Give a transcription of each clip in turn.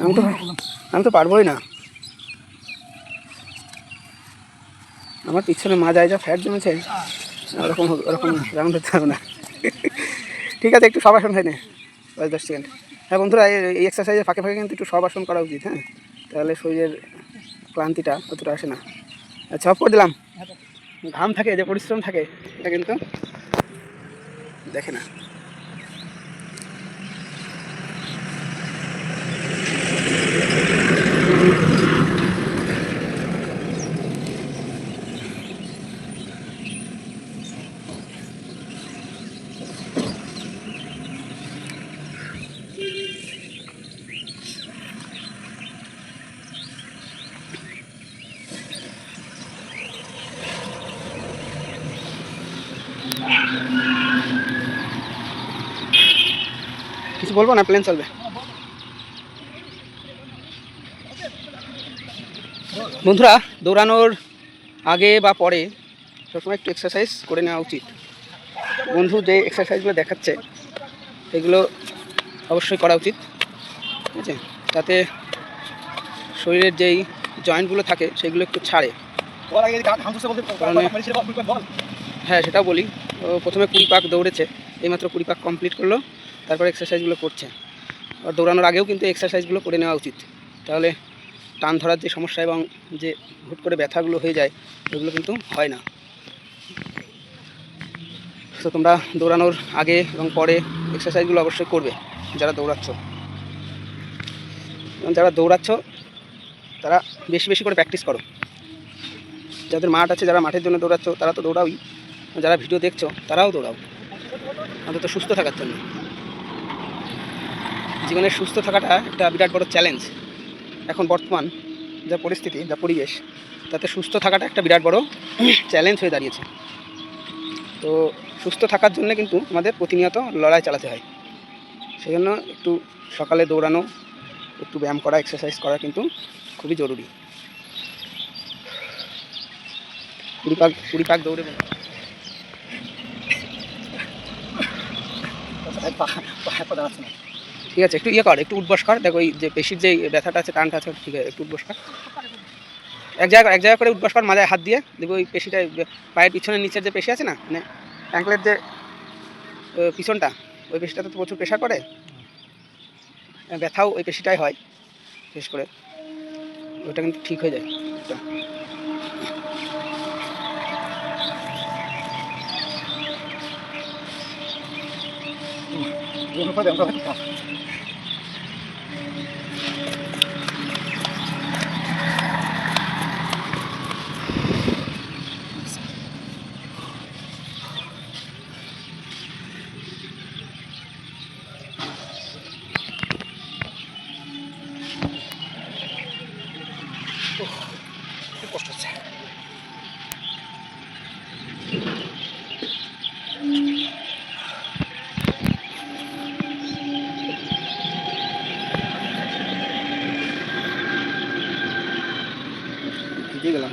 আমি তো আমি তো পারবোই না। আমার পিছনে মা যায় যা ফ্যাট জমেছে, ওরকম ওরকম রাউন্ড হতে হবে না। ঠিক আছে, একটু সবাসন হয় না পাঁচ দশ সেকেন্ড। হ্যাঁ বন্ধুরা, এই- এক্সারসাইজে ফাঁকে ফাঁকে কিন্তু একটু সব আসন করা উচিত হ্যাঁ? তাহলে শরীরের ক্লান্তিটা অতটা আসে না। আচ্ছা অফ করে দিলাম। ঘাম থাকে যে পরিশ্রম থাকে, এটা কিন্তু দেখে না। কিছু বলব না? প্লেন চলবে। বন্ধুরা দৌড়ানোর আগে বা পরে সবসময় একটু এক্সারসাইজ করে নেওয়া উচিত। বন্ধু যে এক্সারসাইজগুলো দেখাচ্ছে সেগুলো অবশ্যই করা উচিত। ঠিক আছে? তাতে শরীরের যেই জয়েন্টগুলো থাকে সেগুলো একটু ছাড়ে। হ্যাঁ সেটাও বলি। প্রথমে কুড়ি পাক দৌড়েছে এইমাত্র কুড়ি পাক কমপ্লিট করল। তারপর এক্সারসাইজগুলো করছে। আর দৌড়ানোর আগেও কিন্তু এক্সারসাইজগুলো করে নেওয়া উচিত। তাহলে টান ধরার যে সমস্যা এবং যে হুট করে ব্যথাগুলো হয়ে যায়, ওগুলো কিন্তু হয় না। তো তোমরা দৌড়ানোর আগে এবং পরে এক্সারসাইজগুলো অবশ্যই করবে, যারা দৌড়াচ্ছ। এবং যারা দৌড়াচ্ছ, তারা বেশি বেশি করে প্র্যাকটিস করো। যাদের মাঠ আছে, যারা মাঠের জন্য দৌড়াচ্ছ, তারা তো দৌড়াওই। যারা ভিডিও দেখছ, তারাও দৌড়াও। অন্তত সুস্থ থাকার জন্য। জীবনের সুস্থ থাকাটা একটা বিরাট বড় চ্যালেঞ্জ এখন বর্তমান যা পরিস্থিতি, যা পরিবেশ, তাতে সুস্থ থাকাটা একটা বিরাট বড় চ্যালেঞ্জ হয়ে দাঁড়িয়েছে। তো সুস্থ থাকার জন্য কিন্তু আমাদের প্রতিনিয়ত লড়াই চালাতে হয়। সেজন্য একটু সকালে দৌড়ানো, একটু ব্যায়াম করা এক্সারসাইজ করা কিন্তু খুবই জরুরি। কুড়ি পাক কুড়ি পাক দৌড়ে বলো। ঠিক আছে, একটু ইয়ে কর, একটু উঠবস কর, দেখো ওই যে পেশির যে ব্যথাটা আছে টানটা আছে, ঠিক আছে, একটু উঠবস কর। এক জায়গা এক জায়গা করে উঠবস কর, মাথায় হাত দিয়ে, দেখব ওই পেশিটা, পায়ের পিছনের নিচের যে পেশি আছে না মানে অ্যাঙ্কলের যে পিছনটা, ওই পেশিটাতে তো প্রচুর প্রেশার করে ব্যথাও ওই পেশিটাই হয়, বিশেষ করে। ওটা কিন্তু ঠিক হয়ে যায়। এটা। খুব কষ্ট হচ্ছে ভিজে গেলাম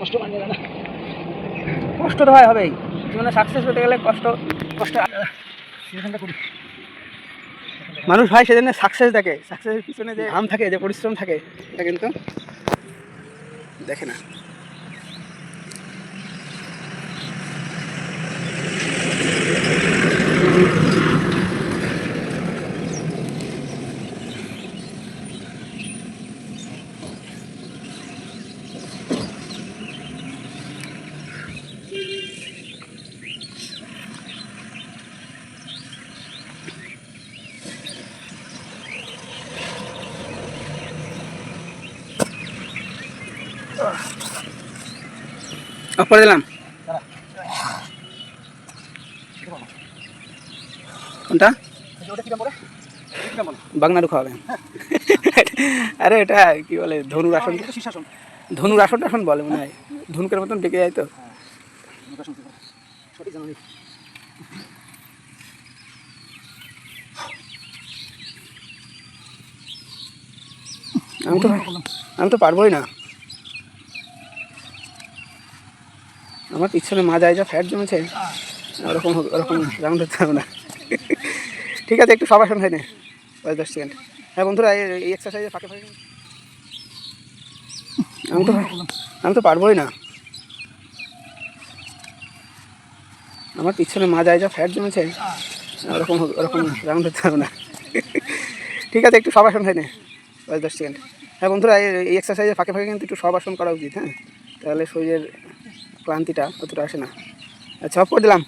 কষ্ট না কষ্ট তো হয় হবেই। জীবনে সাকসেস হতে গেলে কষ্ট কষ্ট করি। মানুষ ভাই সেজন্য সাকসেস দেখে। সাকসেসের পিছনে যে আম থাকে, যে পরিশ্রম থাকে এটা কিন্তু দেখে না। করে দিলাম। কোনটা? বাগনাড়ু খাওয়াবেন আরে এটা কি বলে, ধনুর আসন? ধনুর আসন টাসন বলে মনে হয়। ধনুকের মতন ডেকে যায় তো। আমি তো আমি তো পারবোই না। আমার পিছনে মাজায় যা ফ্যাট জমেছে, ওরকম হবে- ওরকম রাউন্ড হতে হবে না। ঠিক আছে, একটু সবাসন হয় না পাঁচ দশ সেকেন্ড হ্যাঁ বন্ধুরা, এই- এক্সারসাইজে ফাঁকে ফাঁকে আমি তো আমি তো পারবোই না। আমার পিছনে মাজায় যা ফ্যাট জমেছে, ওরকম হবে- ওরকম রাউন্ড হতে হবে না। ঠিক আছে, একটু সবাসন হয় না পাঁচ দশ সেকেন্ড হ্যাঁ বন্ধুরা, এই- এক্সারসাইজে ফাঁকে ফাঁকে কিন্তু একটু সবাসন করা উচিত হ্যাঁ। তাহলে শরীরের ক্লান্তিটা অতটা আসে না। আচ্ছা অফ করে দিলাম।